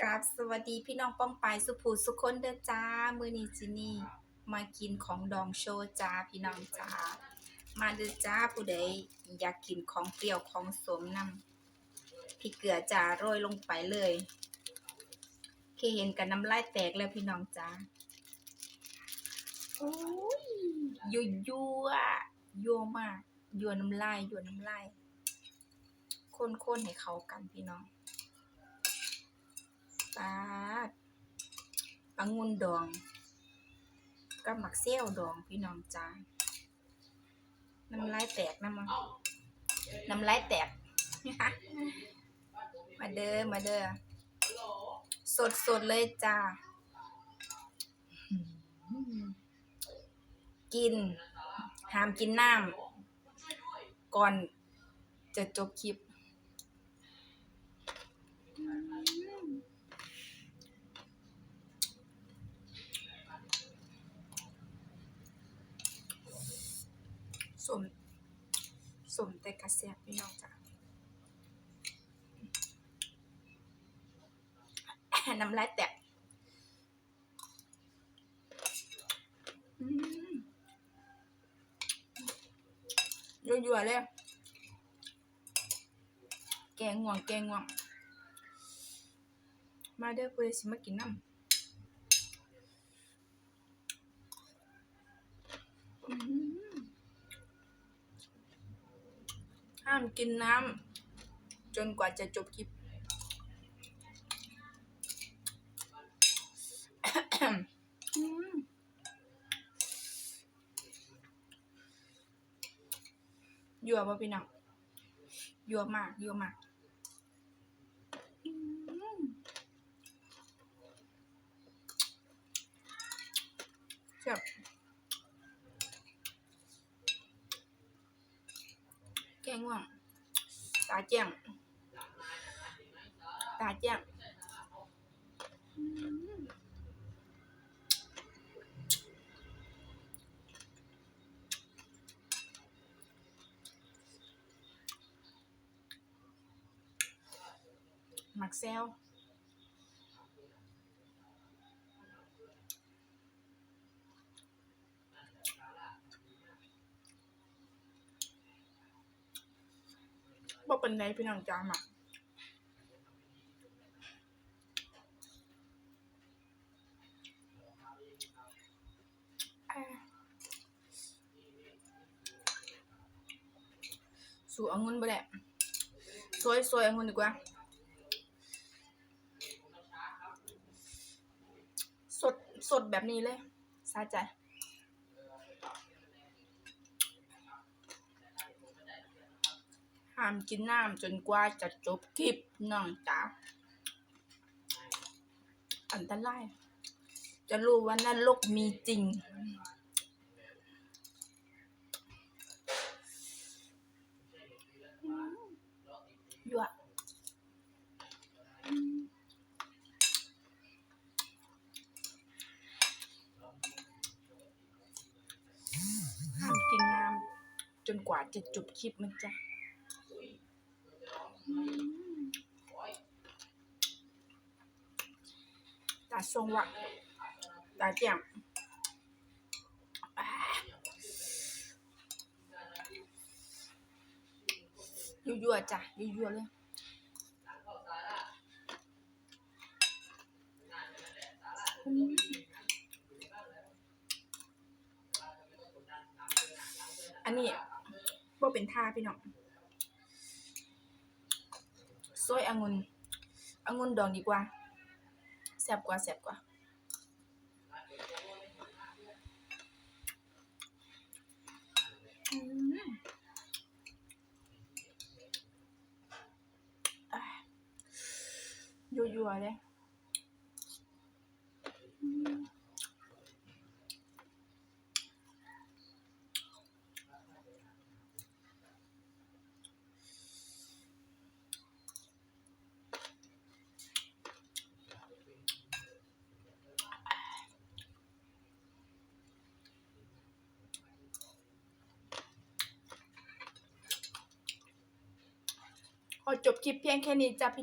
กราบสวัสดีพี่น้องป้องปายสุภูสุคนเด้อจ้า มือนี้จินี่มากินของดองโชจ้าพี่น้องจ้า มาเด้อจ้าผู้ใดอยากกินของเปรี้ยวของสมนำพี่เกลือจ้าโรยลงไปเลยแค่เห็นกันน้ำลายแตกแล้วพี่น้องจ้าโอ้ยยั่วยั่วยั่วมากยั่วน้ำลายยั่วน้ำลายคนๆให้เข้ากันพี่น้อง ปาดองุ่นดองกับหมักเซี่ยวดองพี่น้องจ้าน้ำลายแตกน้ำมันน้ำลายแตก มาเด้อมาเด้อสดสดเลยจ้า กินห้ามกินน้ำก่อนจะจบคลิป สมสมแต่กระเสียบพี่น้องจ้ะน้ำลายแตกอืมยั่วๆเลย แกงง่วง แกงง่วง มาเด้อเพื่อสิมากินน้ำอืม ห้ามกินน้ำจนกว่าจะจบคลิป ยั่วป่ะพี่น้องยั่วมากยั่วมากอืมแซ่บ แกงว่างตาแจ้งตาแจ้งอืมหมักแซว บ่เป็นไรพี่น้องจ้าหมักอ่าสู่องุ่นบ่ได้ซอยซอยองุ่นดีกว่า สดสดแบบนี้เลย สาใจ ห้ามกินน้ำจนกว่าจะจบคลิปน้องจ๋าอันตราย จะรู้ว่านรกมีจริง ยั่วห้ามกินน้ำจนกว่าจะจบคลิปมันจะ ตาทรงว่ะตาแจ่มยั่วๆจ้ะยั่วๆเลยอันนี้ว่าเป็นท่าพี่น้อง ซอยองุ่นองุ่นดองดีกว่าแซ่บกว่าแซ่บกว่าอืมอะยั่วๆเลย ขอจบคลิปเพียงแค่นี้จ้ะพี่